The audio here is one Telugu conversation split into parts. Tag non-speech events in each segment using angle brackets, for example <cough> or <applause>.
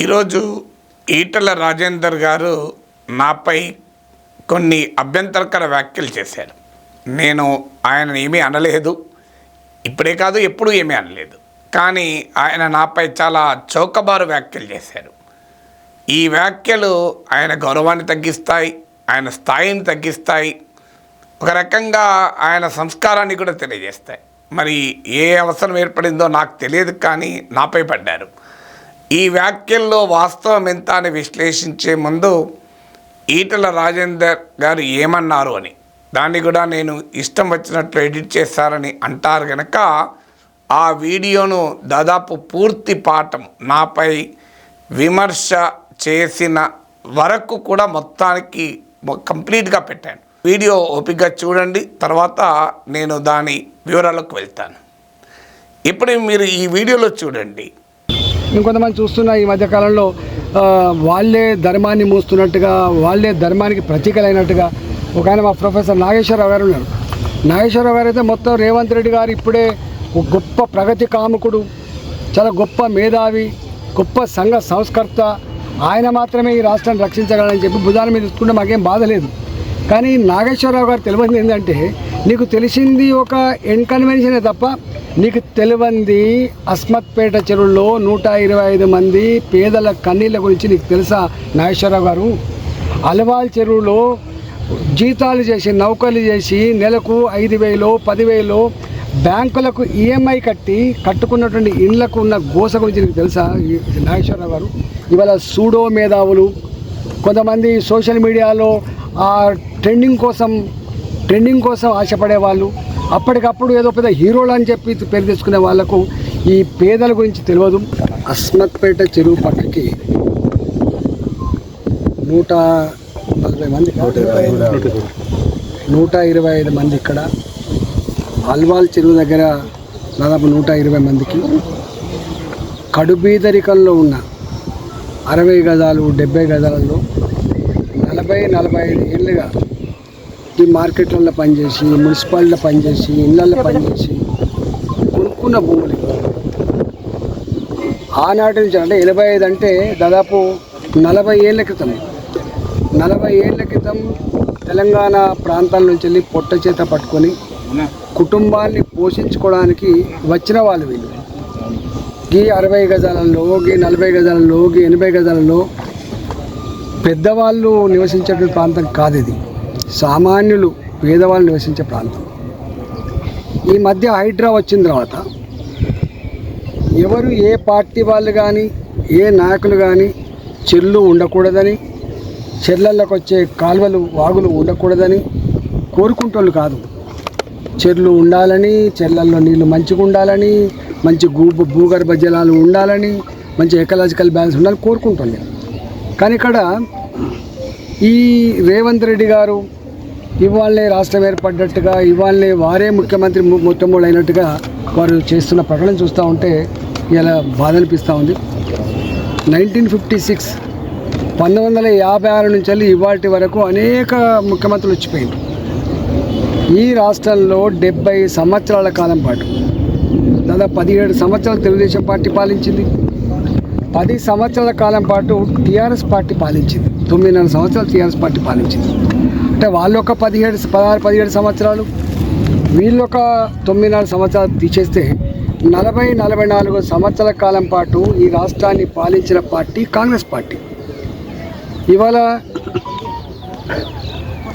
ఈరోజు ఈటల రాజేందర్ గారు నాపై కొన్ని అభ్యంతరకర వ్యాఖ్యలు చేశారు. నేను ఆయన ఏమీ అనలేదు. ఇప్పుడే కాదు ఎప్పుడూ ఏమీ అనలేదు. కానీ ఆయన నాపై చాలా చౌకబారు వ్యాఖ్యలు చేశారు. ఈ వ్యాఖ్యలు ఆయన గౌరవాన్ని తగ్గిస్తాయి ఆయన స్థాయిని తగ్గిస్తాయి. ఒక రకంగా ఆయన సంస్కారాన్ని కూడా తెలియజేస్తాయి. మరి ఏ అవసరం ఏర్పడిందో నాకు తెలియదు కానీ నాపై పడ్డారు. ఈ వ్యాఖ్యల్లో వాస్తవం ఎంత అని విశ్లేషించే ముందు ఈటల రాజేందర్ గారు ఏమన్నారు అని. దాన్ని కూడా నేను ఇష్టం వచ్చినట్లు ఎడిట్ చేశారని అంటారు కనుక ఆ వీడియోను దాదాపు పూర్తి పాఠం నాపై విమర్శ చేసిన వరకు కూడా మొత్తానికి కంప్లీట్గా పెట్టాను. వీడియో ఓపికగా చూడండి తర్వాత నేను దాని వివరాలకు వెళ్తాను. ఇప్పుడు మీరు ఈ వీడియోలో చూడండి. ఇంకొంతమంది చూస్తున్న ఈ మధ్యకాలంలో వాళ్ళే ధర్మాన్ని మూస్తున్నట్టుగా వాళ్ళే ధర్మానికి ప్రతీకలైనట్టుగా ఒక ఆయన మా ప్రొఫెసర్ నాగేశ్వరరావు గారు ఉన్నారు. నాగేశ్వరరావు గారు అయితే మొత్తం రేవంత్ రెడ్డి గారు ఇప్పుడే ఒక గొప్ప ప్రగతి కాముకుడు చాలా గొప్ప మేధావి గొప్ప సంఘ సంస్కర్త. ఆయన మాత్రమే ఈ రాష్ట్రాన్ని రక్షించగలరని చెప్పి భుజాల మీద తీసుకుంటే మాకేం బాధ లేదు. కానీ నాగేశ్వరరావు గారు తెలియదు ఏంటంటే నీకు తెలిసింది ఒక ఎన్కన్వెన్షనే తప్ప నీకు తెలియంది అస్మత్పేట చెరువుల్లో నూట ఇరవై ఐదు మంది పేదల కన్నీళ్ళ గురించి నీకు తెలుసా నాగేశ్వరరావు గారు? అలవాల్ చెరువులో జీతాలు చేసి నౌకర్లు చేసి నెలకు ఐదు వేలు పదివేలు బ్యాంకులకు ఈఎంఐ కట్టి కట్టుకున్నటువంటి ఇండ్లకు ఉన్న గోస గురించి నీకు తెలుసా నాగేశ్వరరావు గారు? ఇవాళ సూడో మేధావులు కొంతమంది సోషల్ మీడియాలో ఆ ట్రెండింగ్ కోసం ట్రెండింగ్ కోసం ఆశపడే వాళ్ళు అప్పటికప్పుడు ఏదో పెద్ద హీరోలు అని చెప్పి పేరు తెచ్చుకునే వాళ్ళకు ఈ పేదల గురించి తెలియదు. అస్మత్పేట చెరువు పక్కకి నూట నలభై మంది నూట ఇరవై ఐదు. మంది ఇక్కడ. అల్వాల్ చెరువు దగ్గర దాదాపు నూట ఇరవై మందికి. కడుబీదరికంలో ఉన్న అరవై గజాలు డెబ్బై గజాలలో నలభై నలభై ఐదు ఏళ్ళుగా ఈ మార్కెట్లలో పనిచేసి మున్సిపాలిటీలో పనిచేసి ఇళ్ళల్లో పనిచేసి కొనుక్కున్న భూములు ఆనాటి నుంచి అంటే ఎనభై ఐదు అంటే దాదాపు నలభై ఏళ్ళ క్రితం. నలభై ఏళ్ళ క్రితం తెలంగాణ ప్రాంతాల నుంచి వెళ్ళి పొట్ట చేత పట్టుకొని కుటుంబాన్ని పోషించుకోవడానికి వచ్చిన వాళ్ళు వీళ్ళు. గీ అరవై గజాలలో గీ నలభై గజాలలో గీ ఎనభై గజాలలో పెద్దవాళ్ళు నివసించేటువంటి ప్రాంతం కాదు ఇది. సామాన్యులు పేదవాళ్ళు నివసించే ప్రాంతం. ఈ మధ్య హైడ్రా వచ్చిన తర్వాత ఎవరు ఏ పార్టీ వాళ్ళు కానీ ఏ నాయకులు కానీ చెర్లు ఉండకూడదని చెర్లలోకి వచ్చే కాలువలు వాగులు ఉండకూడదని కోరుకుంటోళ్ళు కాదు. చెర్లు ఉండాలని చెర్లల్లో నీళ్ళు మంచిగా ఉండాలని మంచి భూ భూగర్భ జలాలు ఉండాలని మంచి ఎకలాజికల్ బ్యాలెన్స్ ఉండాలని కోరుకుంటుండే కానీ ఇక్కడ ఈ రేవంత్ రెడ్డి గారు ఇవాళనే రాష్ట్రం ఏర్పడ్డట్టుగా ఇవాళనే వారే ముఖ్యమంత్రి ము- మొట్టమొదటి అయినట్టుగా వారు చేస్తున్న ప్రకటన చూస్తూ ఉంటే ఇలా బాధ అనిపిస్తూ ఉంది. నైన్టీన్ ఫిఫ్టీ సిక్స్ పంతొమ్మిది వందల యాభై ఆరు నుంచి వెళ్ళి ఇవాటి వరకు అనేక ముఖ్యమంత్రులు వచ్చిపోయింది ఈ రాష్ట్రంలో డెబ్బై సంవత్సరాల కాలం పాటు దాదాపు పదిహేడు సంవత్సరాలు తెలుగుదేశం పార్టీ పాలించింది. పది సంవత్సరాల కాలం పాటు టీఆర్ఎస్ పార్టీ పాలించింది. తొమ్మిదిన్నర సంవత్సరాలు టీఆర్ఎస్ పార్టీ పాలించింది. అంటే వాళ్ళు ఒక పదిహేడు పదహారు పదిహేడు సంవత్సరాలు వీళ్ళు ఒక తొమ్మిదిన్నర సంవత్సరాలు తీసేస్తే నలభై నలభై నాలుగు సంవత్సరాల కాలం పాటు ఈ రాష్ట్రాన్ని పాలించిన పార్టీ కాంగ్రెస్ పార్టీ. ఇవాళ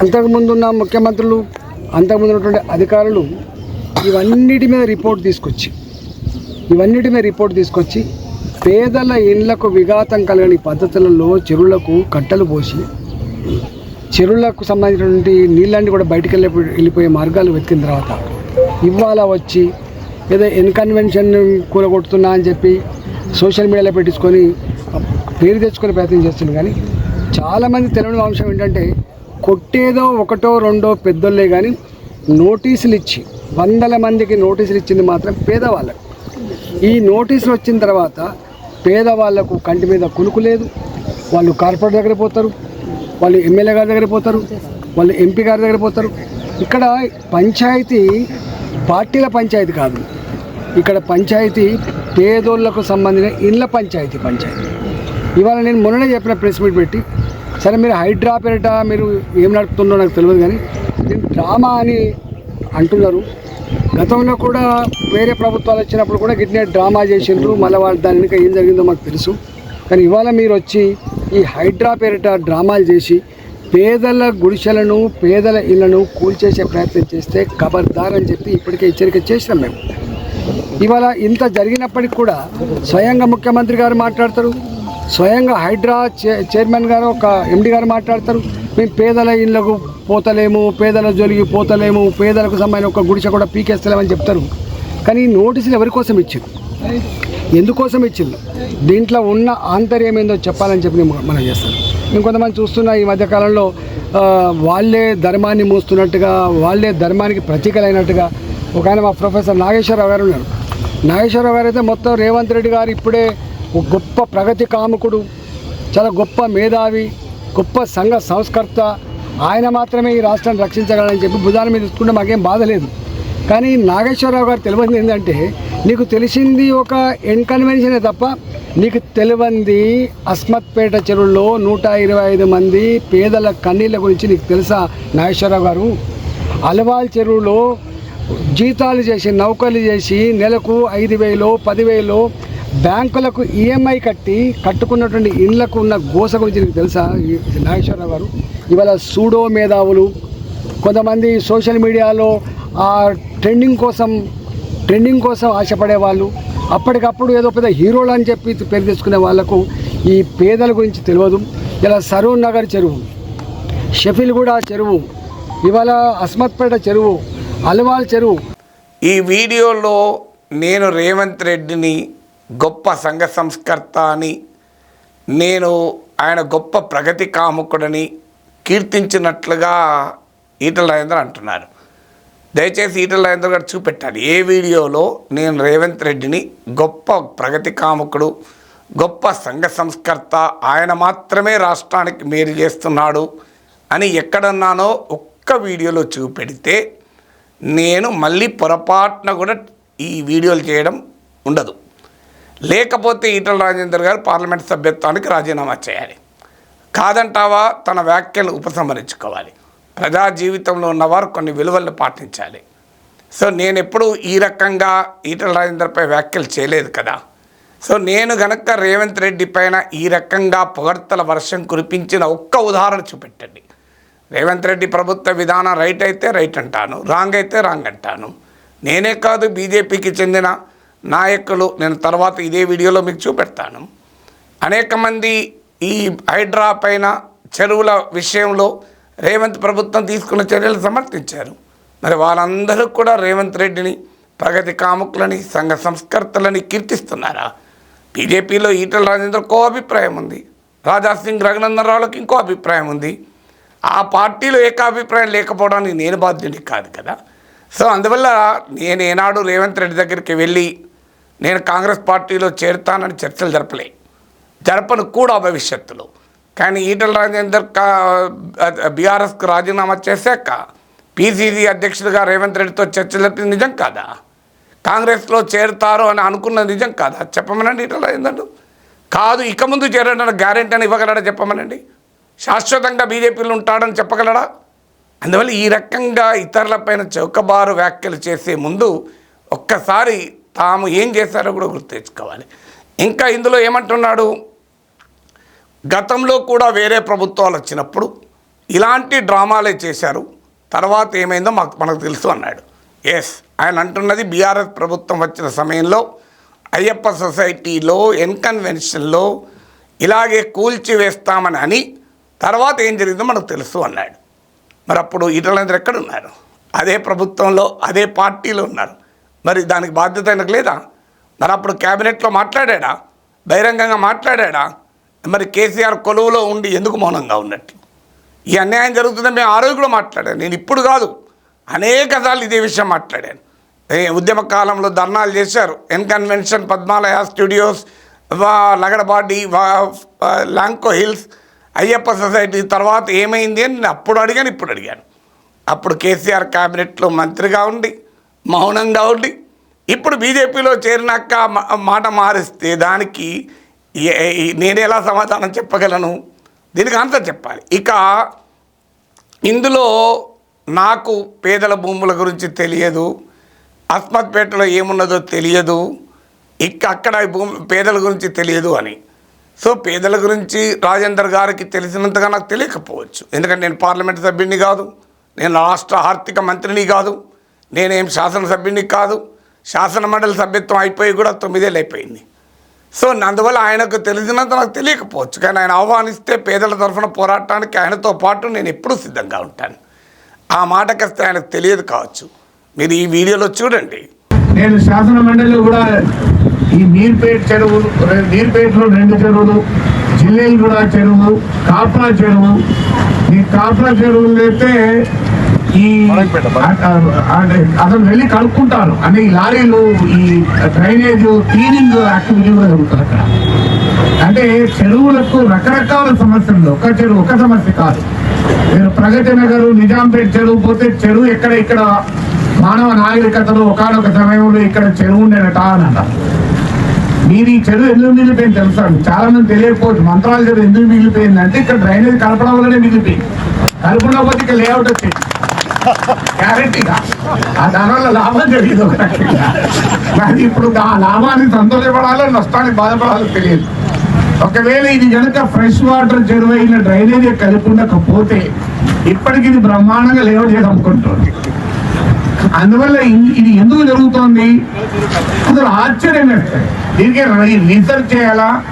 అంతకుముందున్న ముఖ్యమంత్రులు అంతకుముందు ఉన్నటువంటి అధికారులు ఇవన్నిటి మీద రిపోర్ట్ తీసుకొచ్చి ఇవన్నిటి మీద రిపోర్ట్ తీసుకొచ్చి పేదల ఇండ్లకు విఘాతం కలగని పద్ధతులలో చెరువులకు కట్టలు పోసి చెరువులకు సంబంధించినటువంటి నీళ్ళన్నీ కూడా బయటికి వెళ్ళి వెళ్ళిపోయే మార్గాలు వెతికిన తర్వాత ఇవాళ వచ్చి ఏదో ఇన్కన్వెన్షన్ కూలగొడుతున్నా అని చెప్పి సోషల్ మీడియాలో పెట్టించుకొని పేరు తెచ్చుకునే ప్రయత్నం చేస్తుంది కానీ చాలామంది తెలియని అంశం ఏంటంటే కొట్టేదో ఒకటో రెండో పెద్దోళ్ళే కానీ నోటీసులు ఇచ్చి వందల మందికి నోటీసులు ఇచ్చింది మాత్రం పేదవాళ్ళకు. ఈ నోటీసులు వచ్చిన తర్వాత పేదవాళ్ళకు కంటి మీద కునుకు లేదు. వాళ్ళు కార్పొరేట్ దగ్గర పోతారు. వాళ్ళు ఎమ్మెల్యే గారి దగ్గర పోతారు. వాళ్ళు ఎంపీ గారి దగ్గర పోతారు. ఇక్కడ పంచాయతీ పార్టీల పంచాయతీ కాదు. ఇక్కడ పంచాయతీ పేదోళ్ళకు సంబంధించిన ఇళ్ళ పంచాయతీ పంచాయతీ. ఇవాళ నేను మొన్ననే చెప్పిన ప్రెస్ మీట్ పెట్టి సరే మీరు హైడ్రా పేరిట మీరు ఏం నడుపుతుందో నాకు తెలియదు కానీ డ్రామా అని అంటున్నారు. గతంలో కూడా వేరే ప్రభుత్వాలు వచ్చినప్పుడు కూడా గిట్నే డ్రామా చేసిండ్రు. మళ్ళీ వాళ్ళు దాని వెనుక ఏం జరిగిందో మాకు తెలుసు. కానీ ఇవాళ మీరు వచ్చి ఈ హైడ్రా పేరిట డ్రామాలు చేసి పేదల గుడిసెలను పేదల ఇళ్ళను కూల్చేసే ప్రయత్నం చేస్తే ఖబర్దార్ అని చెప్పి ఇప్పటికే హెచ్చరిక చేసినాం మేము. ఇవాళ ఇంత జరిగినప్పటికి కూడా స్వయంగా ముఖ్యమంత్రి గారు మాట్లాడతారు. స్వయంగా హైడ్రా చైర్మన్ గారు ఒక ఎండి గారు మాట్లాడతారు. మేము పేదల ఇళ్ళకు పోతలేము పేదల జోలికి పోతలేము పేదలకు సంబంధించిన ఒక గుడిసె కూడా పీకేస్తలేమని చెప్తారు. కానీ ఈ నోటీసులు ఎవరి కోసం ఇచ్చారు ఎందుకోసం ఇచ్చింది దీంట్లో ఉన్న ఆంతర్యం ఏందో చెప్పాలని చెప్పి మనం చేస్తాను. ఇంకొంతమంది చూస్తున్నా ఈ మధ్యకాలంలో వాళ్ళే ధర్మాన్ని మూస్తున్నట్టుగా వాళ్ళే ధర్మానికి ప్రతీకలైనట్టుగా ఒక ఆయన మా ప్రొఫెసర్ నాగేశ్వరరావు గారు ఉన్నారు. నాగేశ్వరరావు గారు అయితే మొత్తం రేవంత్ రెడ్డి గారు ఇప్పుడే గొప్ప ప్రగతి కాముకుడు చాలా గొప్ప మేధావి గొప్ప సంఘ సంస్కర్త ఆయన మాత్రమే ఈ రాష్ట్రాన్ని రక్షించగలని చెప్పి భుజాల మీద తీసుకుంటే మాకేం బాధ లేదు. కానీ నాగేశ్వరరావు గారు తెలియంది ఏంటంటే నీకు తెలిసింది ఒక ఎన్కన్వెన్షనే తప్ప నీకు తెలియంది అస్మత్పేట చెరువుల్లో నూట ఇరవై ఐదు మంది పేదల కన్నీళ్ళ గురించి నీకు తెలుసా నాగేశ్వరరావు గారు? అలవాల్ చెరువులో జీతాలు చేసి నౌకలు చేసి నెలకు ఐదు వేలు పదివేలు బ్యాంకులకు ఈఎంఐ కట్టి కట్టుకున్నటువంటి ఇండ్లకు ఉన్న గోస గురించి నీకు తెలుసా నాగేశ్వరరావు గారు? ఇవాళ సూడో మేధావులు కొంతమంది సోషల్ మీడియాలో ఆ ట్రెండింగ్ కోసం ట్రెండింగ్ కోసం ఆశపడే వాళ్ళు అప్పటికప్పుడు ఏదో పెద్ద హీరోలు అని చెప్పి పేరు తెచ్చుకునే వాళ్ళకు ఈ పేదల గురించి తెలియదు. ఇలా సరూర్ నగర్ చెరువు షఫీల్గూడ చెరువు ఇవాళ అస్మత్పేట చెరువు అలవాల్ చెరువు. ఈ వీడియోలో నేను రేవంత్ రెడ్డిని గొప్ప సంఘ సంస్కర్త అని నేను ఆయన గొప్ప ప్రగతి కాముకుడని కీర్తించినట్లుగా ఈటల రాజేంద్ర అంటున్నారు. దయచేసి ఈటల రాజేంద్ర గారు చూపెట్టాలి. ఏ వీడియోలో నేను రేవంత్ రెడ్డిని గొప్ప ప్రగతి కాముకుడు గొప్ప సంఘ సంస్కర్త ఆయన మాత్రమే రాష్ట్రానికి మేలు చేస్తున్నాడు అని ఎక్కడన్నానో ఒక్క వీడియోలో చూపెడితే నేను మళ్ళీ పొరపాటున కూడా ఈ వీడియోలు చేయడం ఉండదు. లేకపోతే ఈటల రాజేందర్ గారు పార్లమెంట్ సభ్యత్వానికి రాజీనామా చేయాలి. కాదంటావా? తన వ్యాఖ్యలు ఉపసంహరించుకోవాలి. ప్రజా జీవితంలో ఉన్నవారు కొన్ని విలువలను పాటించాలి. సో నేను ఎప్పుడు ఈ రకంగా ఈటల రాజేందర్పై వ్యాఖ్యలు చేయలేదు కదా. సో నేను గనక రేవంత్ రెడ్డి పైన ఈ రకంగా పొగడ్తల వర్షం కురిపించిన ఒక్క ఉదాహరణ చూపెట్టండి. రేవంత్ రెడ్డి ప్రభుత్వ విధానం రైట్ అయితే రైట్ అంటాను రాంగ్ అయితే రాంగ్ అంటాను. నేనే కాదు బీజేపీకి చెందిన నాయకులు నేను తర్వాత ఇదే వీడియోలో మీకు చూపెడతాను. అనేక మంది ఈ హైడ్రా పైన చెరువుల విషయంలో రేవంత్ ప్రభుత్వం తీసుకున్న చర్యలు సమర్థించారు. మరి వాళ్ళందరూ కూడా రేవంత్ రెడ్డిని ప్రగతి కాముకులని సంఘ సంస్కర్తలని కీర్తిస్తున్నారా? బీజేపీలో ఈటల రాజేంద్రకో అభిప్రాయం ఉంది. రాజాసింగ్ రఘునందనరావులకు రావులకు ఇంకో అభిప్రాయం ఉంది. ఆ పార్టీలో ఏకాభిప్రాయం లేకపోవడానికి నేను బాధ్యుడి కాదు కదా. సో అందువల్ల నేను ఏనాడు రేవంత్ రెడ్డి దగ్గరికి వెళ్ళి నేను కాంగ్రెస్ పార్టీలో చేరుతానని చర్చలు జరపలే. జరపను కూడా భవిష్యత్తులో. కానీ ఈటల రాజేందర్ కా బీఆర్ఎస్కు రాజీనామా చేశాక పీసీసీ అధ్యక్షుడిగా రేవంత్ రెడ్డితో చర్చ జరిపింది నిజం కాదా? కాంగ్రెస్లో చేరుతారు అని అనుకున్నది నిజం కాదా? చెప్పమనండి ఈటల రాజేందర్ కాదు ఇక ముందు చేరడానికి గ్యారెంటీ అని ఇవ్వగలడా చెప్పమనండి? శాశ్వతంగా బీజేపీలో ఉంటాడని చెప్పగలడా? అందువల్ల ఈ రకంగా ఇతరులపైన చౌకబారు వ్యాఖ్యలు చేసే ముందు ఒక్కసారి తాము ఏం చేశారో కూడా గుర్తు తెచ్చుకోవాలి. ఇంకా ఇందులో ఏమంటున్నాడు? గతంలో కూడా వేరే ప్రభుత్వాలు వచ్చినప్పుడు ఇలాంటి డ్రామాలే చేశారు. తర్వాత ఏమైందో మాకు మనకు తెలుసు అన్నాడు. ఎస్ ఆయన అంటున్నది బీఆర్ఎస్ ప్రభుత్వం వచ్చిన సమయంలో అయ్యప్ప సొసైటీలో ఎన్కన్వెన్షన్లో ఇలాగే కూల్చివేస్తామని అని తర్వాత ఏం జరిగిందో మనకు తెలుసు అన్నాడు. మరి అప్పుడు ఇటలందరూ ఎక్కడ ఉన్నారు అదే ప్రభుత్వంలో అదే పార్టీలో ఉన్నారు. మరి దానికి బాధ్యత ఆయనకు లేదా? మరి అప్పుడు క్యాబినెట్లో మాట్లాడా బహిరంగంగా మాట్లాడా మరి కేసీఆర్ కొలువులో ఉండి ఎందుకు మౌనంగా ఉన్నట్టు? ఈ అన్యాయం జరుగుతుందని మేము ఆ రోజు కూడా మాట్లాడాను. నేను ఇప్పుడు కాదు అనేక సార్లు ఇదే విషయం మాట్లాడాను. ఉద్యమ కాలంలో ధర్నాలు చేశారు. ఎన్కన్వెన్షన్ పద్మాలయ స్టూడియోస్ వా లగడబాడి వా లాంకో హిల్స్ అయ్యప్ప సొసైటీ తర్వాత ఏమైంది అని నేను అప్పుడు అడిగాను ఇప్పుడు అడిగాను. అప్పుడు కేసీఆర్ క్యాబినెట్లో మంత్రిగా ఉండి మౌనంగా ఉండి ఇప్పుడు బీజేపీలో చేరినాక మాట మారిస్తే దానికి ఏ- నేను ఎలా సమాధానం చెప్పగలను? దీనికి అంత చెప్పాలి. ఇక ఇందులో నాకు పేదల భూముల గురించి తెలియదు. అస్మత్పేటలో ఏమున్నదో తెలియదు. ఇక అక్కడ భూమి పేదల గురించి తెలియదు అని. సో పేదల గురించి రాజేందర్ గారికి తెలిసినంతగా నాకు తెలియకపోవచ్చు. ఎందుకంటే నేను పార్లమెంట్ సభ్యుడిని కాదు. నేను రాష్ట్ర ఆర్థిక మంత్రిని కాదు. నేనేం శాసనసభ్యుడిని కాదు. శాసన మండలి సభ్యత్వం అయిపోయి కూడా తొమ్మిదేళ్ళు అయిపోయింది. సో అందువల్ల ఆయనకు తెలిసినంత నాకు తెలియకపోవచ్చు. కానీ ఆయన ఆహ్వానిస్తే పేదల తరఫున పోరాటానికి ఆయనతో పాటు నేను ఎప్పుడూ సిద్ధంగా ఉంటాను. ఆ మాటకొస్తే ఆయనకు తెలియదు కావచ్చు. మీరు ఈ వీడియోలో చూడండి. నేను శాసన మండలిలో కూడా ఈ నీర్పేట చెరువులు నీర్పేటలో రెండు చెరువులు జిల్లేలు కూడా చెరువు కాప్రా చెరువు. ఈ కాప్రా చెరువులు అయితే ఈ అతను వెళ్ళి కనుక్కుంటాను అంటే ఈ లారీలు ఈ డ్రైనేజ్ క్లీనింగ్ యాక్టివిటీ కూడా జరుగుతుంది అక్కడ. అంటే చెరువులకు రకరకాల సమస్యలు. ఒక చెరువు ఒక సమస్య కాదు. మీరు ప్రగతి నగర్ నిజాంపేట చెరువు పోతే చెరువు ఎక్కడ ఇక్కడ మానవ నాగరికతలో ఒకనొక సమయంలో ఇక్కడ చెరువు ఉండేనట అని అన్నారు. మీరు ఈ చెరువు ఎందుకు మిగిలిపోయింది తెలుసా? చాలా మంది తెలియకపోవచ్చు. మంత్రాల చెరువు ఎందుకు మిగిలిపోయింది? అంటే ఇక్కడ డ్రైనేజ్ కలపడం వల్లనే మిగిలిపోయింది. కలపకపోతే ఇక్కడ లేఅవుట్ వచ్చింది. గ్యారంటీగా ఆ దానివల్ల లాభం జరిగింది ఒక రకంగా. కానీ ఇప్పుడు ఆ లాభాన్ని సంతోషపడాలో నష్టానికి బాధపడాలో తెలియదు. ఒకవేళ ఇది కనుక ఫ్రెష్ వాటర్ చెరువు అయిన కలిపి ఉండకపోతే ఇప్పటికి ఇది బ్రహ్మాండంగా లేవ చేసి అందువల్ల ఇది ఎందుకు జరుగుతోంది? అసలు ఆశ్చర్యం దీనికి రీసెర్చ్ చేయాలా?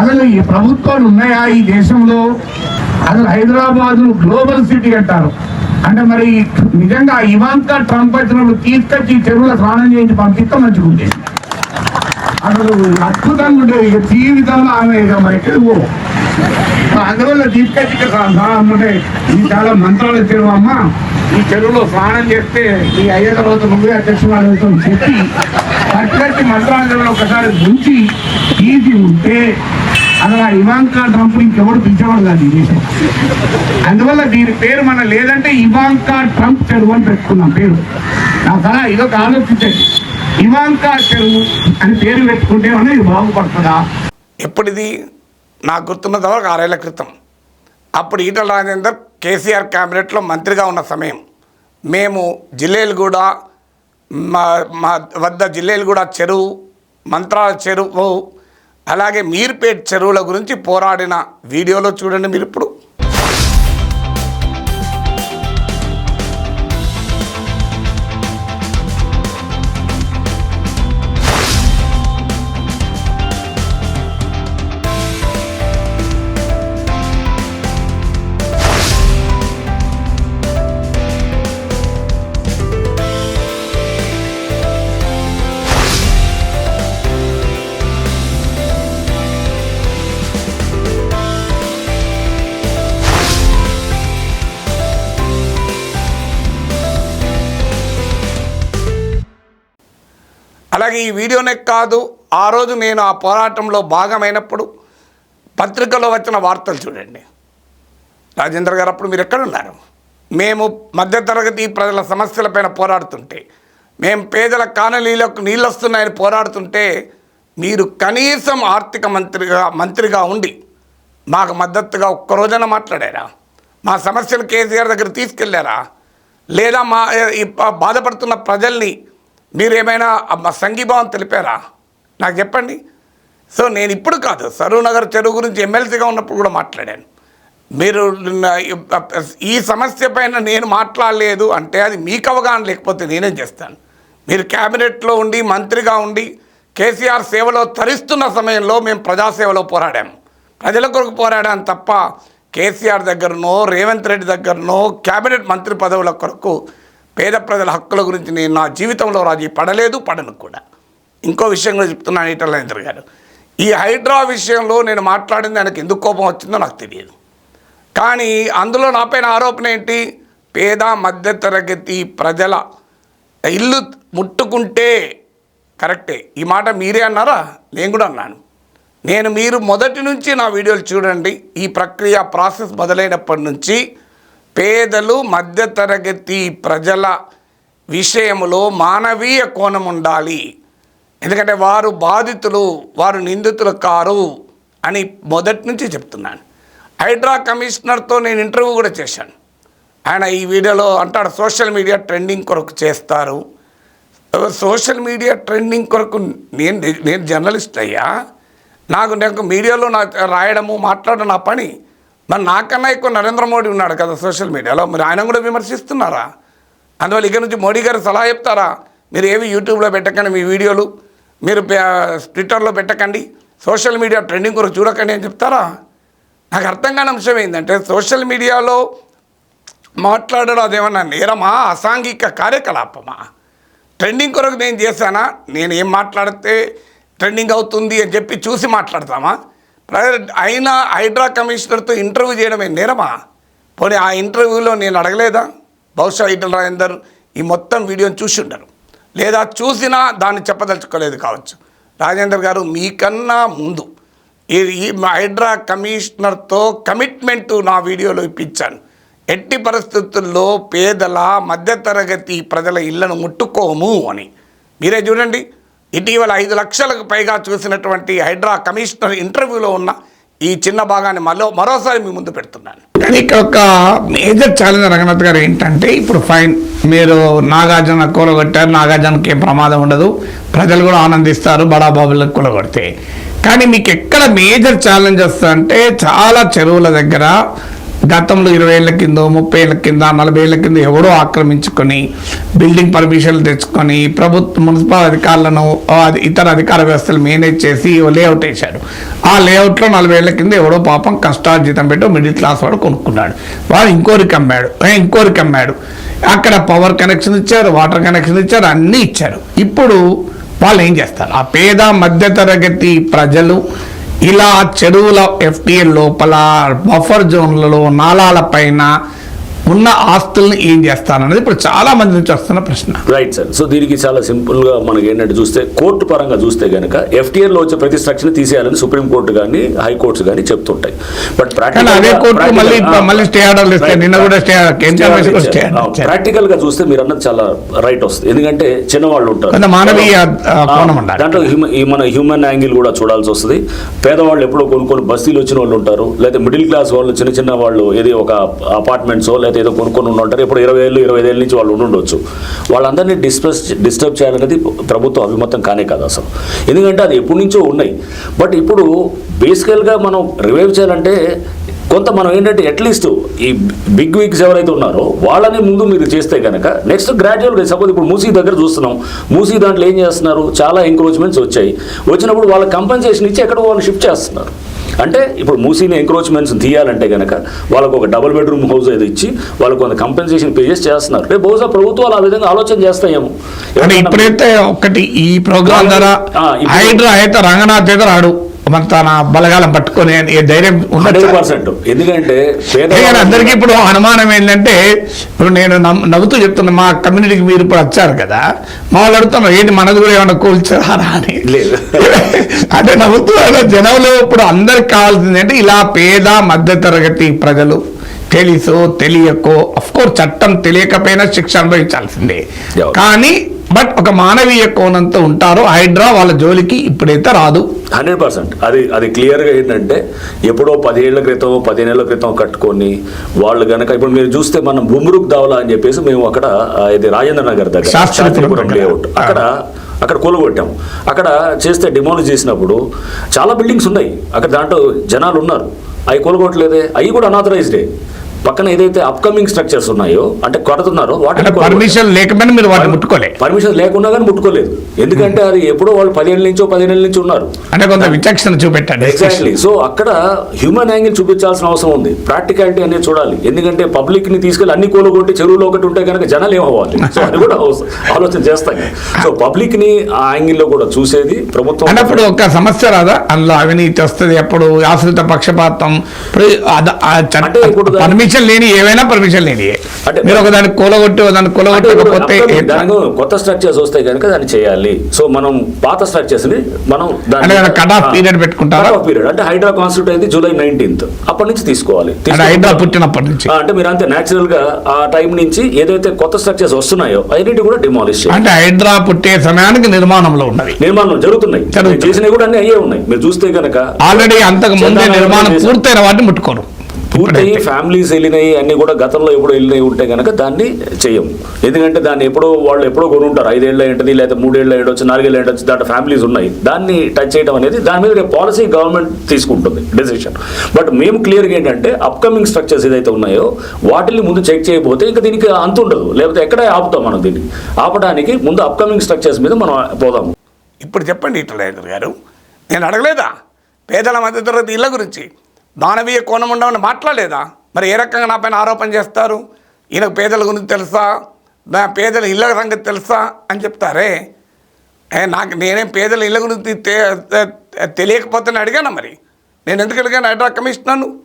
అసలు ఈ ప్రభుత్వాలు ఉన్నాయా ఈ దేశంలో? అసలు హైదరాబాద్ గ్లోబల్ సిటీ అంటారు. అంటే మరి నిజంగా ఇవాంకా ట్రంప్ వచ్చినప్పుడు తీసుకొచ్చి చెరువులో స్నానం చేయించి పంపిస్తే మంచిగా అసలు అద్భుతంగా ఉండేది ఇక జీవితంలో ఆమె ఇక మరి ఎక్కడికి అందువల్ల తీసుకొచ్చి అంటే ఈ చాలా మంత్రాలు చెరువు అమ్మ. ఈ చెరువులో స్నానం చేస్తే ఈ అయ్యే తర్వాత నువ్వే అధ్యక్ష చెప్పి కట్టి మంత్రాల ఒకసారి ఉంచి తీసి ఉంటే అసలు ఆ ఇవాంకా ట్రంప్ ఇంకెవడు పిలిచేవాడు కాదు ఈ దేశం. అందువల్ల దీని పేరు మన లేదంటే ఇవాంకా ట్రంప్ చెరువు అని పెట్టుకున్నాం పేరు. నా అలా ఇదొక ఆలోచించండి. ఇవాంకా చెరువు అని పేరు పెట్టుకుంటే ఇది బాగుపడుతుందా? ఎప్పుడిది? నాకు గుర్తున్నంత వరకు ఆరేళ్ళ క్రితం. అప్పుడు ఈటల రాజేందర్ కేసీఆర్ క్యాబినెట్లో మంత్రిగా ఉన్న సమయం. మేము జిల్లేలుగూడ మా మా వద్ద జిల్లేలుగూడ చెరువు మంత్రాల చెరువు అలాగే మీర్పేట్ చెరువుల గురించి పోరాడిన వీడియోలో చూడండి మీరు ఇప్పుడు. ఈ వీడియోనే కాదు ఆ రోజు నేను ఆ పోరాటంలో భాగమైనప్పుడు పత్రికలో వచ్చిన వార్తలు చూడండి. రాజేంద్ర గారు అప్పుడు మీరు ఎక్కడున్నారు? మేము మధ్యతరగతి ప్రజల సమస్యలపైన పోరాడుతుంటే మేము పేదల కానలీలకు నీళ్ళు వస్తున్నాయని పోరాడుతుంటే మీరు కనీసం ఆర్థిక మంత్రిగా మంత్రిగా ఉండి మాకు మద్దతుగా ఒక్కరోజన మాట్లాడారా? మా సమస్యలు కేసీఆర్ దగ్గర తీసుకెళ్ళారా? లేదా మా బాధపడుతున్న ప్రజల్ని మీరేమైనా మా సంఘీభావం తెలిపారా? నాకు చెప్పండి. సో నేను ఇప్పుడు కాదు సరూర్ నగర్ చెరువు గురించి ఎమ్మెల్సీగా ఉన్నప్పుడు కూడా మాట్లాడాను. మీరు ఈ సమస్య పైన నేను మాట్లాడలేదు అంటే అది మీకు అవగాహన లేకపోతే నేనేం చేస్తాను? మీరు క్యాబినెట్లో ఉండి మంత్రిగా ఉండి కేసీఆర్ సేవలో తరిస్తున్న సమయంలో మేము ప్రజాసేవలో పోరాడాము. ప్రజల కొరకు పోరాడాం తప్ప కేసీఆర్ దగ్గరనో రేవంత్ రెడ్డి దగ్గరనో క్యాబినెట్ మంత్రి పదవుల కొరకు పేద ప్రజల హక్కుల గురించి నేను నా జీవితంలో రాజీ పడలేదు పడను కూడా. ఇంకో విషయం కూడా చెప్తున్నాను ఈటల గారు. ఈ హైడ్రా విషయంలో నేను మాట్లాడింది ఆయనకు ఎందుకు కోపం వచ్చిందో నాకు తెలియదు. కానీ అందులో నాపైన ఆరోపణ ఏంటి? పేద మధ్యతరగతి ప్రజల ఇల్లు ముట్టుకుంటే కరెక్టే. ఈ మాట మీరే అన్నారా? నేను కూడా అన్నాను. నేను మీరు మొదటి నుంచి నా వీడియోలు చూడండి. ఈ ప్రక్రియ ప్రాసెస్ మొదలైనప్పటి నుంచి పేదలు మధ్యతరగతి ప్రజల విషయంలో మానవీయ కోణం ఉండాలి ఎందుకంటే వారు బాధితులు వారు నిందితులు కారు అని మొదటి నుంచి చెప్తున్నాను. హైడ్రా కమిషనర్తో నేను ఇంటర్వ్యూ కూడా చేశాను. ఆయన ఈ వీడియోలో అంటాడు సోషల్ మీడియా ట్రెండింగ్ కొరకు చేస్తారు. సోషల్ మీడియా ట్రెండింగ్ కొరకు నేను నేను జర్నలిస్ట్ అయ్యా. నాకు నాకు మీడియాలో నాకు రాయడము మాట్లాడడం నా పని. మరి నాకన్నా ఎక్కువ నరేంద్ర మోడీ ఉన్నాడు కదా సోషల్ మీడియాలో మరి ఆయన కూడా విమర్శిస్తున్నారా? అందువల్ల ఇక నుంచి మోడీ గారు సలహా చెప్తారా? మీరు ఏవి యూట్యూబ్లో పెట్టకండి మీ వీడియోలు మీరు ట్విట్టర్లో పెట్టకండి సోషల్ మీడియా ట్రెండింగ్ కొరకు చూడకండి అని చెప్తారా? నాకు అర్థం కాని అంశం ఏంటంటే సోషల్ మీడియాలో మాట్లాడడం అదేమన్నా నేరమా అసాంఘిక కార్యకలాపమా? ట్రెండింగ్ కొరకు నేను చేశానా? నేను ఏం మాట్లాడితే ట్రెండింగ్ అవుతుంది అని చెప్పి చూసి మాట్లాడతామా? అయినా హైడ్రా కమిషనర్తో ఇంటర్వ్యూ చేయడమే నేరమా? పోనీ ఆ ఇంటర్వ్యూలో నేను అడగలేదా? బహుశా ఈటల రాజేందర్ ఈ మొత్తం వీడియోని చూసి ఉండరు. లేదా చూసినా దాన్ని చెప్పదలుచుకోలేదు కావచ్చు. రాజేందర్ గారు మీకన్నా ముందు ఈ ఈ హైడ్రా కమిషనర్తో కమిట్మెంట్ నా వీడియోలో ఇప్పించాను. ఎట్టి పరిస్థితుల్లో పేదల మధ్యతరగతి ప్రజల ఇళ్ళను ముట్టుకోము అని. మీరే చూడండి. ఇటీవల ఐదు లక్షలకు పైగా చూసినటువంటి హైడ్రా కమిషనర్ ఇంటర్వ్యూలో ఉన్న ఈ చిన్న భాగాన్ని మరో మరోసారి మీ ముందు పెడుతున్నాను. కానీ ఇక్కడ ఒక మేజర్ ఛాలెంజ్ రంగనాథ్ గారు ఏంటంటే ఇప్పుడు ఫైన్ మీరు నాగార్జున కూలగొట్టారు నాగార్జునకి ఏం ప్రమాదం ఉండదు ప్రజలు కూడా ఆనందిస్తారు బడాబాబులకు కూలగొడితే. కానీ మీకు ఎక్కడ మేజర్ ఛాలెంజ్ వస్తుందంటే చాలా చెరువుల దగ్గర గతంలో ఇరవై ఏళ్ళ కింద ముప్పై ఏళ్ళ కింద నలభై ఏళ్ళ కింద ఎవడో ఆక్రమించుకొని బిల్డింగ్ పర్మిషన్లు తెచ్చుకొని ప్రభుత్వ మున్సిపల్ అధికారులను ఇతర అధికార వ్యవస్థలు మేనేజ్ చేసి ఓ లేఅవుట్ వేశారు. ఆ లేఅవుట్లో నలభై ఏళ్ళ కింద ఎవడో పాపం కష్టార్జితం పెట్టి మిడిల్ క్లాస్ వాడు కొనుక్కున్నాడు. వాడు ఇంకోరికి అమ్మాడు. ఇంకోరికి అమ్మాడు. అక్కడ పవర్ కనెక్షన్ ఇచ్చారు వాటర్ కనెక్షన్ ఇచ్చారు అన్నీ ఇచ్చారు. ఇప్పుడు వాళ్ళు ఏం చేస్తారు? ఆ పేద మధ్యతరగతి ప్రజలు ఇలా చెరువుల ఎఫ్టీఎల్ లోపల బఫర్ జోన్లలో నాలాల పైన ఉన్న ఆస్తుల్ని ఏం చేస్తారనేది ఇప్పుడు చాలా మంది నుంచి వస్తున్న ప్రశ్న. రైట్ సార్ సో దీనికి చాలా సింపుల్గా మనకి ఏంటంటే చూస్తే కోర్టు పరంగా చూస్తే గనక FTL లో వచ్చే ప్రతి స్ట్రక్చర్ తీసేయాలని సుప్రీం కోర్టు కానీ హైకోర్ట్స్ కానీ చెప్తుంటాయి. బట్ ప్రాక్టికల్గా చూస్తే మీరు అన్నది చాలా రైట్ వస్తుంది. ఎందుకంటే చిన్నవాళ్ళు ఉంటారు. మానవీయ. దాంట్లో మన హ్యూమన్ యాంగిల్ కూడా చూడాల్సి వస్తుంది. పేదవాళ్ళు ఎప్పుడో కొనుక్కొని బస్తీలు వచ్చిన వాళ్ళు ఉంటారు. లేదా మిడిల్ క్లాస్ వాళ్ళు చిన్న చిన్న వాళ్ళు ఏది ఒక అపార్ట్మెంట్స్ లేదా ఏదో కొనుక్కొని ఉండి ఉంటారు ఇప్పుడు ఇరవై ఏళ్ళు ఇరవై ఏళ్ళ నుంచి వాళ్ళు ఉండి ఉండొచ్చు. వాళ్ళందరినీ డిస్టర్బ్ డిస్టర్బ్ చేయాలనేది ప్రభుత్వం అభిమతం కానే కాదు అసలు. ఎందుకంటే అది ఎప్పటి నుంచో ఉన్నాయి. బట్ ఇప్పుడు బేసికల్గా మనం రివైవ్ చేయాలంటే కొంత మనం ఏంటంటే అట్లీస్ట్ ఈ బిగ్ వీక్స్ ఎవరైతే ఉన్నారో వాళ్ళని ముందు మీరు చేస్తే కనుక నెక్స్ట్ గ్రాడ్యువల్గా సపోజ్ ఇప్పుడు మూసీ దగ్గర చూస్తున్నాం. మూసీ దాంట్లో ఏం చేస్తున్నారు? చాలా ఎంక్రోచ్మెంట్స్ వచ్చాయి. వచ్చినప్పుడు వాళ్ళ కంపెన్సేషన్ ఇచ్చి ఎక్కడ వాళ్ళు షిఫ్ట్ చేస్తున్నారు. అంటే ఇప్పుడు మూసీని ఎంక్రోచ్మెంట్స్ తీయాలంటే కనుక వాళ్ళకు ఒక డబుల్ బెడ్రూమ్ హౌస్ ఏదో ఇచ్చి వాళ్ళకు కొంత కంపెన్సేషన్ పే చేసి చేస్తున్నారు. రేపు బహుశా ప్రభుత్వాలు ఆ విధంగా ఆలోచన చేస్తాయేమో. ఇప్పుడైతే ఒకటి ఈ ప్రోగ్రామ్ ద్వారా రంగనాథ్ అయితే రాడు. మన తన బలగాలం పట్టుకొని ఏ ధైర్యం ఎందుకంటే అందరికీ ఇప్పుడు అనుమానం ఏంటంటే ఇప్పుడు నేను నవ్వుతూ చెప్తున్నా మా కమ్యూనిటీకి మీరు ఇప్పుడు వచ్చారు కదా మా వాళ్ళు ఏంటి మనది కూడా ఏమన్నా కూల్చారా అని? లేదు. <laughs> అంటే నవ్వుతూ జనంలో ఇప్పుడు అందరికి కావాల్సింది అంటే ఇలా పేద మధ్యతరగతి ప్రజలు తెలుసో తెలియకో అఫ్ కోర్స్ చట్టం తెలియకపోయినా శిక్ష అనుభవించాల్సిందే? కానీ బట్ ఒక మానవీయ కోణంతో ఉంటారు హైడ్రా వాళ్ళ జోలికి ఇప్పుడైతే రాదు. Hundred percent. అది అది క్లియర్గా ఏంటంటే ఎప్పుడో పదేళ్ళ క్రితం పదిహేనేళ్ళ క్రితం కట్టుకొని వాళ్ళు గనక ఇప్పుడు మీరు చూస్తే మనం బుమ్రుక్ దావలా అని చెప్పేసి మేము అక్కడ ఇది రాజేంద్ర నగర్ దగ్గర శాస్త్రీపురం. లేఅవుట్. అక్కడ అక్కడ కొలుగొట్టాం. అక్కడ చేస్తే డిమాలిష్ చేసినప్పుడు చాలా బిల్డింగ్స్ ఉన్నాయి. అక్కడ దాంట్లో జనాలు ఉన్నారు. అవి కొలగొట్టలేదే. అవి కూడా అనాథరైజ్డే. పక్కన ఏదైతే అప్కమింగ్ స్ట్రక్చర్స్ ఉన్నాయో అంటే కొడుతున్నారో వాటిని పర్మిషన్ లేకపోయినా మీరు వాటిని పర్మిషన్ లేకుండా కానీ ముట్టుకోలేదు. ఎందుకంటే అది ఎప్పుడో వాళ్ళు పదిహేళ్ళ నుంచో పదిహేను నుంచి ఉన్నారు. అంటే కొంత విచక్షణ చూపెట్టండి ఎగ్జాక్ట్లీ సో అక్కడ హ్యూమన్ యాంగిల్ చూపించాల్సిన అవసరం ఉంది. ప్రాక్టికాలిటీ అనేది చూడాలి. ఎందుకంటే పబ్లిక్ని తీసుకెళ్ళి అన్ని కోలు కొట్టి చెరువులో ఒకటి ఉంటే కనుక జనాలు ఏమవ్వాలి? <laughs> సో అది కూడా ఆలోచన చేస్తాం సో పబ్లిక్ని ఆ యాంగిల్లో కూడా చూసేది ప్రభుత్వం. అన్నప్పుడు ఒక సమస్య రాదా? అందులో అవినీతి వస్తుంది అప్పుడు ఆశ్రిత పక్షపాతం. పర్మిషన్ పర్మిషన్ లేని ఏవైనా పర్మిషన్ లేని అంటే- మీరు ఒక దాన్ని కూలగొట్టి దాన్ని కూలగొట్టకపోతే కొత్త స్ట్రక్చర్స్ వస్తాయి కనుక దాన్ని చేయాలి. సో మనం పాత స్ట్రక్చర్స్ని మనం cut off period పెట్టుకుంటారా? పీరియడ్ అంటే హైడ్రా కాన్స్టిట్యూట్ అయింది జూలై నైన్టీన్త్. అప్పటి నుంచి తీసుకోవాలి. హైడ్రా పుట్టినప్పటి నుంచి. అంటే మీరు అంతే నేచురల్గా ఆ టైం నుంచి ఏదైతే కొత్త స్ట్రక్చర్స్ వస్తున్నాయో అన్నిటి కూడా డిమాలిష్ అంటే హైడ్రా పుట్టే సమయానికి నిర్మాణంలో ఉన్నది నిర్మాణం జరుగుతున్నాయి. చేసినవి కూడా అన్ని అయ్యే ఉన్నాయి. మీరు చూస్తే కనుక ఆల్రెడీ అంతకు ముందే నిర్మాణం. పూర్తయిన వాటిని ముట్టుకోరు. పూర్తయి. ఫ్యామిలీస్ వెళ్ళినాయి అన్ని కూడా గతంలో ఎప్పుడు వెళ్ళినాయి ఉంటే కనుక దాన్ని చెయ్యం ఎందుకంటే దాన్ని ఎప్పుడో వాళ్ళు ఎప్పుడో కొని ఉంటారు ఐదేళ్ళు ఏంటది లేదా మూడేళ్ళు అయ్యొచ్చు నాలుగేళ్ళు అయ్యొచ్చు దాంట్లో ఫ్యామిలీస్ ఉన్నాయి. దాన్ని టచ్ చేయడం అనేది దాని మీద పాలసీ గవర్నమెంట్ తీసుకుంటుంది డెసిషన్. బట్ మేము క్లియర్గా ఏంటంటే అప్కమింగ్ స్ట్రక్చర్స్ ఏదైతే ఉన్నాయో వాటిని ముందు చెక్ చేయకపోతే ఇంకా దీనికి అంత ఉండదు. లేకపోతే ఎక్కడే ఆపుతాం మనం దీన్ని. ఆపడానికి ముందు అప్కమింగ్ స్ట్రక్చర్స్ మీద మనం పోదాము. ఇప్పుడు చెప్పండి ఇట్లా గారు. నేను అడగలేదా? పేదల మధ్యతరగతి ఇళ్ళ గురించి. దానవీయ కోణం ఉండమని మాట్లాడలేదా? మరి ఏ రకంగా నా పైన ఆరోపణ చేస్తారు? ఈయనకు పేదల గురించి తెలుసా? నా పేదల ఇళ్ళ సంగతి తెలుసా? అని చెప్తారే. నాకు నేనేం పేదల ఇళ్ళ గురించి తెలియకపోతేనే అడిగాను మరి? నేను ఎందుకు అడిగాను? హైడ్రా కమిషనర్ను?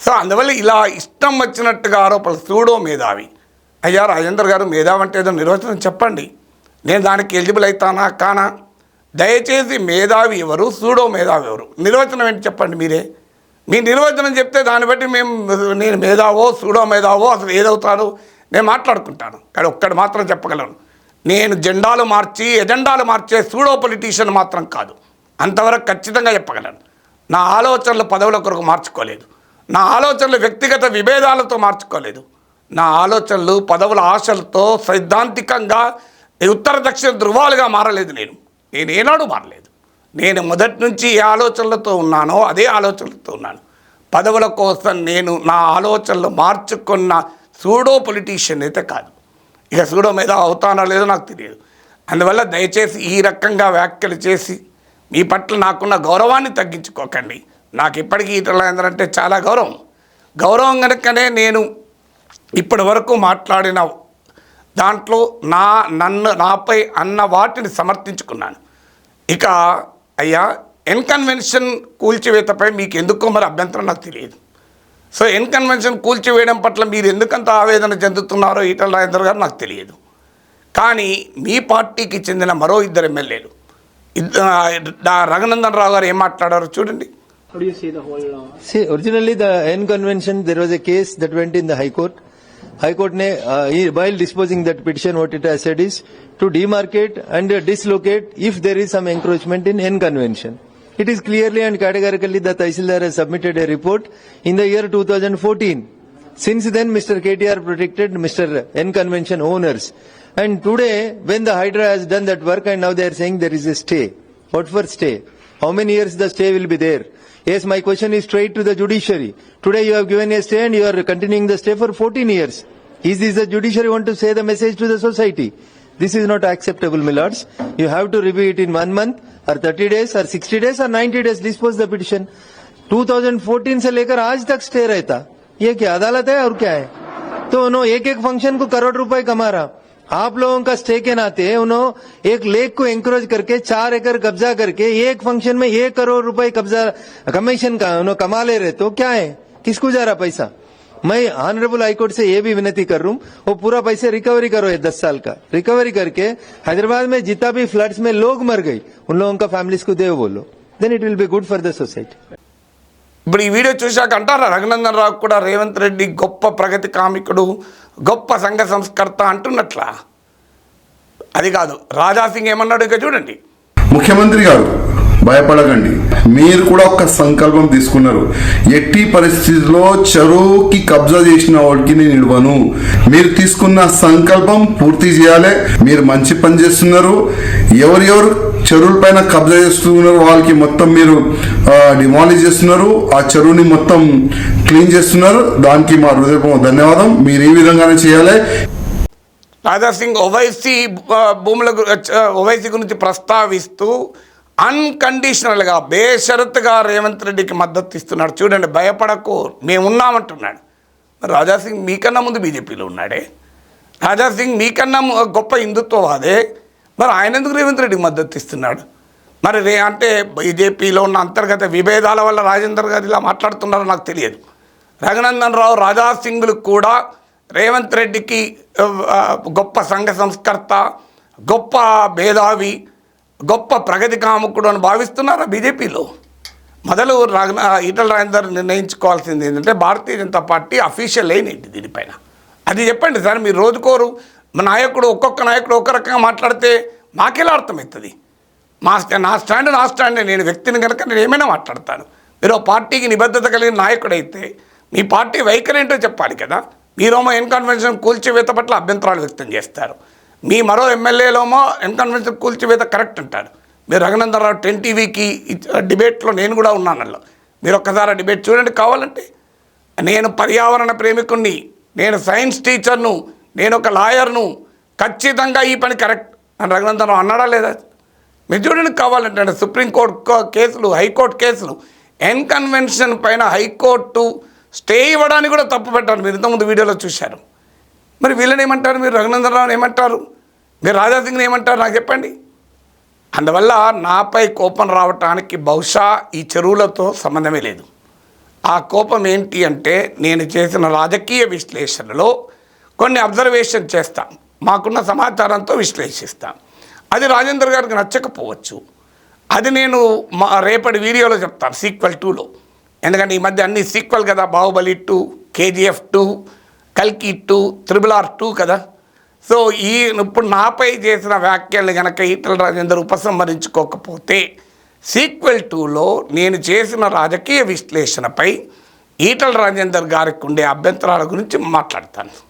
సో అందువల్ల ఇలా ఇష్టం వచ్చినట్టుగా ఆరోపణలు సూడో మేధావి. అయ్యా రాజేందర్ గారు మేధావి అంటే ఏదో నిర్వచనం చెప్పండి. నేను దానికి ఎలిజిబుల్ అవుతానా కానా? దయచేసి మేధావి ఎవరు? సూడో మేధావి ఎవరు? నిర్వచనం ఏంటి చెప్పండి మీరే. మీ నిర్వచనం చెప్తే దాన్ని బట్టి మేము నేను మేధావో సూడో మేధావో అసలు ఏదవుతాను నేను మాట్లాడుకుంటాను. కానీ ఒక్కడు మాత్రం చెప్పగలను. నేను జెండాలు మార్చి ఎజెండాలు మార్చే సూడో పొలిటీషియన్ మాత్రం కాదు. అంతవరకు ఖచ్చితంగా చెప్పగలను. నా ఆలోచనలు పదవుల కొరకు మార్చుకోలేదు. నా ఆలోచనలు వ్యక్తిగత విభేదాలతో మార్చుకోలేదు. నా ఆలోచనలు పదవుల ఆశలతో సైద్ధాంతికంగా ఉత్తర దక్షిణ ధృవాలుగా మారలేదు నేను. నేను ఏనాడు మారలేదు. నేను మొదటి నుంచి ఏ ఆలోచనలతో ఉన్నానో అదే ఆలోచనలతో ఉన్నాను. పదవుల కోసం నేను నా ఆలోచనలు మార్చుకున్న సూడో పొలిటీషియన్ అయితే కాదు. ఇక సూడో మీద అవుతానో లేదో నాకు తెలియదు. అందువల్ల దయచేసి ఈ రకంగా వ్యాఖ్యలు చేసి మీ పట్ల నాకున్న గౌరవాన్ని తగ్గించుకోకండి. నాకు ఇప్పటికీ ఇతరుల అంటే చాలా గౌరవం. గౌరవం కనుకనే నేను ఇప్పటి వరకు మాట్లాడిన దాంట్లో నా నన్ను నాపై అన్న వాటిని సమర్థించుకున్నాను. ఇక అయ్యా ఎన్కన్వెన్షన్ కూల్చివేతపై మీకు ఎందుకో మరి అభ్యంతరం నాకు తెలియదు సో ఎన్కన్వెన్షన్ కూల్చివేయడం పట్ల మీరు ఎందుకంత ఆవేదన చెందుతున్నారో ఈటల రాజేందర్ గారు నాకు తెలియదు కానీ మీ పార్టీకి చెందిన మరో ఇద్దరు ఎమ్మెల్యేలు రఘునందన్ రావు గారు ఏం మాట్లాడారో చూడండి How do you see the whole? Uh, See, originally the N convention, there was a case that went in the High Court. High Court ne, uh, while disposing that petition, what it has said is to demarcate and uh, dislocate if there is some encroachment in N convention. It is clearly and categorically that Tahsildar has submitted a report in the year 2014. Since then, Mr. KTR protected Mr. N convention owners. And today, when the Hydra has done that work and now they are saying there is a stay. What for stay? How many years the stay will be there? Yes, my question is straight to the judiciary. Today you have given a stay and you are continuing the stay for 14 years. Is this the judiciary want to say the message to the society? This is not acceptable, my lords. You have to review it in one month or 30 days or 60 days or 90 days dispose the petition. 2014 से लेकर आज तक स्टे रहता ये क्या अदालत है और क्या है तो उन्होंने एक एक फ़ंक्शन को करोड़ रुपए कमा रहा आप लोगों का स्टे के नाते उन्होंने एक लेक को एंकरेज करके चार एकड़ कब्जा करके एक फ़ंक्शन में एक करोड़ रुपए कब्जा कमीशन का उन्होंने कमा ले रहे तो क्या है? किसको जा रहा पैसा? मैं ऑनरेबल हाईकोर्ट से ये भी विनती कर हूँ, वो पूरा पैसे रिकवरी करो ये दस साल का। रिकवरी करके हैदराबाद में जितना भी फ्लड्स में लोग मर गए, उन लोगों का फैमिलीज़ को दे बोलो then it will be good for the society ఇప్పుడు ఈ వీడియో చూశాక అంటారా? రఘునందన్ రావు కూడా రేవంత్ రెడ్డి గొప్ప ప్రగతి కామికుడు గొప్ప సంఘ సంస్కర్త అంటున్నట్లా? అది కాదు. రాజాసింగ్ ఏమన్నాడు ఇక చూడండి. ముఖ్యమంత్రి గారు భయపడకండి. మీరు కూడా ఒక సంకల్పం తీసుకున్నారు. ఎట్టి పరిస్థితుల్లో చెరువుకి కబ్జా చేసిన వాడికి నేను ఇవ్వను. మీరు తీసుకున్న సంకల్పం పూర్తి చేయాలి. మీరు మంచి పని చేస్తున్నారు. ఎవరెవరు చెరువుల పైన కబ్జా చేస్తున్నారు. వాళ్ళకి మొత్తం మీరు డిమాలిజ్ చేస్తున్నారు. ఆ చెరువుని మొత్తం క్లీన్ చేస్తున్నారు. దానికి మా హృదయపూర్వక ధన్యవాదం. మీరు ఈ విధంగానే చేయాలి? రాజాసింగ్ ఓవైసీ భూముల గు- ఓవైసీ గురించి ప్రస్తావిస్తూ అన్కండిషనల్గా బేషరత్గా రేవంత్ రెడ్డికి మద్దతు ఇస్తున్నాడు. చూడండి భయపడకు మేము ఉన్నామంటున్నాడు సింగ్ రాజాసింగ్ మీకన్నా ముందు బీజేపీలో ఉన్నాడే. రాజాసింగ్ మీకన్నా గొప్ప హిందుత్వవాదే. మరి ఆయన ఎందుకు రేవంత్ రెడ్డికి మద్దతు ఇస్తున్నాడు? మరి రే అంటే బీజేపీలో ఉన్న అంతర్గత విభేదాల వల్ల రాజేందర్ గారు ఇలా మాట్లాడుతున్నారో నాకు తెలియదు. రఘునందన్ రావు రాజా సింగ్లు కూడా రేవంత్ రెడ్డికి గొప్ప సంఘ సంస్కర్త గొప్ప మేధావి గొప్ప ప్రగతి కాముకుడు అని భావిస్తున్నారా బీజేపీలో? మొదలు రఘున ఈటల రాజేందర్ నిర్ణయించుకోవాల్సింది ఏంటంటే భారతీయ జనతా పార్టీ అఫీషియల్ ఏంటి దీనిపైన. అది చెప్పండి సార్ మీరు రోజుకోరు నాయకుడు ఒక్కొక్క నాయకుడు ఒక రకంగా మాట్లాడితే మాకెలా అర్థమవుతుంది? మా స్టా- నా స్టాండ్ నా స్టాండ్. నేను వ్యక్తిని కనుక నేను ఏమైనా మాట్లాడతాను. మీరు పార్టీకి నిబద్ధత కలిగిన నాయకుడైతే మీ పార్టీ వైఖరి ఏంటో చెప్పాలి కదా? మీరేమో ఎన్కన్వెన్షన్ కూల్చివేత పట్ల అభ్యంతరాలు వ్యక్తం చేస్తారు. మీ మరో ఎమ్మెల్యేలోమో ఎన్కన్వెన్షన్ కూల్చివేత కరెక్ట్ అంటారు మీరు రఘునందనరావు టెన్ టీవీకి డిబేట్లో నేను కూడా ఉన్నాను అందులో మీరు ఒక్కసారి డిబేట్ చూడండి కావాలంటే. నేను పర్యావరణ ప్రేమికుణ్ణి. నేను సైన్స్ టీచర్ను. నేను ఒక లాయర్ను ఖచ్చితంగా ఈ పని కరెక్ట్ అని రఘునందనం అన్నాడా లేదా? మీరు కావాలంటే సుప్రీంకోర్టు కేసులు హైకోర్టు కేసులు. ఎన్కన్వెన్షన్ పైన హైకోర్టు స్టే ఇవ్వడానికి కూడా తప్పు పెట్టారు. మీరు ఇంతకుముందు వీడియోలో చూశారు. మరి వీళ్ళని ఏమంటారు? మీరు రఘునందనరావు ఏమంటారు? మీరు రాజాసింగ్ని ఏమంటారు? నాకు చెప్పండి. అందువల్ల నాపై కోపం రావటానికి బహుశా ఈ చెరువులతో సంబంధమే లేదు. ఆ కోపం ఏంటి అంటే నేను చేసిన రాజకీయ విశ్లేషణలో కొన్ని అబ్జర్వేషన్ చేస్తాం. మాకున్న సమాచారంతో విశ్లేషిస్తాం. అది రాజేంద్ర గారికి నచ్చకపోవచ్చు. అది నేను మా రేపటి వీడియోలో చెప్తాను సీక్వెల్ టూలో. ఎందుకంటే ఈ మధ్య అన్ని సీక్వెల్ కదా బాహుబలి టూ కేజీఎఫ్ టూ కల్కి టూ త్రిబుల్ ఆర్ టూ కదా. సో ఈ ఇప్పుడు నాపై చేసిన వ్యాఖ్యలు కనుక ఈటల రాజేందర్ ఉపసంహరించుకోకపోతే సీక్వెల్ టూలో నేను చేసిన రాజకీయ విశ్లేషణపై ఈటల రాజేందర్ గారికి ఉండే అభ్యంతరాల గురించి మాట్లాడతాను.